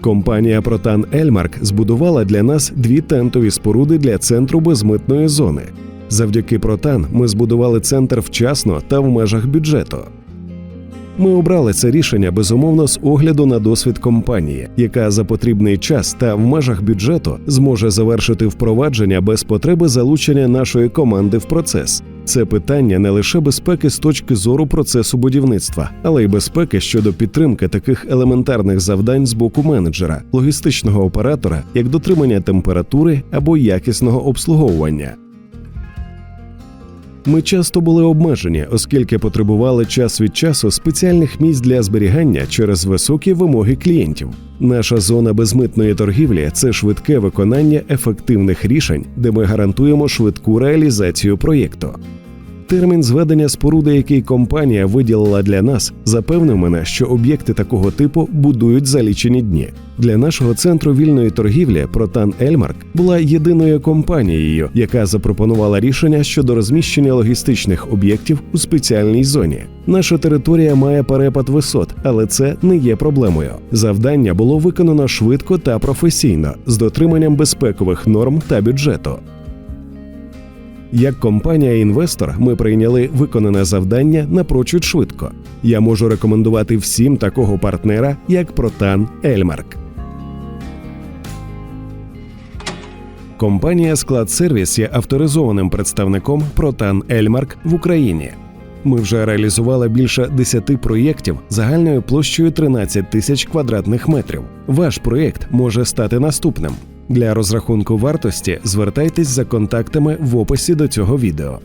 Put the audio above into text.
Компанія Протан Ельмарк збудувала для нас дві тентові споруди для центру безмитної зони. Завдяки Протан ми збудували центр вчасно та в межах бюджету. Ми обрали це рішення безумовно з огляду на досвід компанії, яка за потрібний час та в межах бюджету зможе завершити впровадження без потреби залучення нашої команди в процес. Це питання не лише безпеки з точки зору процесу будівництва, але й безпеки щодо підтримки таких елементарних завдань з боку менеджера, логістичного оператора, як дотримання температури або якісного обслуговування. Ми часто були обмежені, оскільки потребували час від часу спеціальних місць для зберігання через високі вимоги клієнтів. Наша зона безмитної торгівлі це швидке виконання ефективних рішень, де ми гарантуємо швидку реалізацію проєкту. Термін зведення споруди, який компанія виділила для нас, запевнив мене, що об'єкти такого типу будують за лічені дні. Для нашого центру вільної торгівлі Протан Ельмарк була єдиною компанією, яка запропонувала рішення щодо розміщення логістичних об'єктів у спеціальній зоні. Наша територія має перепад висот, але це не є проблемою. Завдання було виконано швидко та професійно з дотриманням безпекових норм та бюджету. Як компанія-інвестор, ми прийняли виконане завдання напрочуд швидко. Я можу рекомендувати всім такого партнера, як Протан Ельмарк. Компанія Склад Сервіс є авторизованим представником Протан Ельмарк в Україні. Ми вже реалізували більше 10 проєктів загальною площею 13 тисяч квадратних метрів. Ваш проєкт може стати наступним. Для розрахунку вартості звертайтесь за контактами в описі до цього відео.